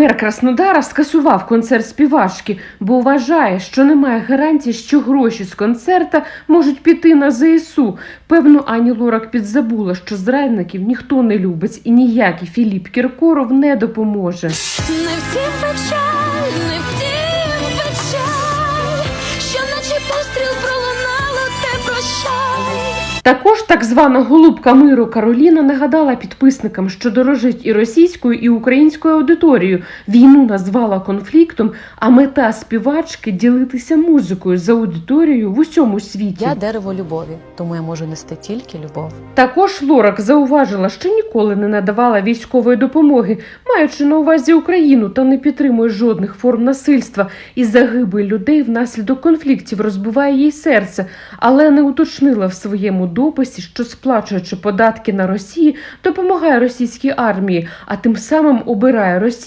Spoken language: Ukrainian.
Мер Краснодара скасував концерт співачки, бо вважає, що немає гарантії, що гроші з концерта можуть піти на ЗСУ. Певно, Ані Лорак підзабула, що зрадників ніхто не любить і ніякий Філіп Кіркоров не допоможе. Не втім печаль, Також так звана голубка миру Кароліна нагадала підписникам, що дорожить і російською, і українською аудиторією. Війну назвала конфліктом, а мета співачки ділитися музикою з аудиторією в усьому світі. Я дерево любові, тому я можу нести тільки любов. Також Лорак зауважила, що ніколи не надавала військової допомоги, маючи на увазі Україну та не підтримує жодних форм насильства і загибель людей внаслідок конфліктів розбиває їй серце, але не уточнила в своєму дописі, що сплачуючи податки на Росії, допомагає російській армії, а тим самим обирає Росію.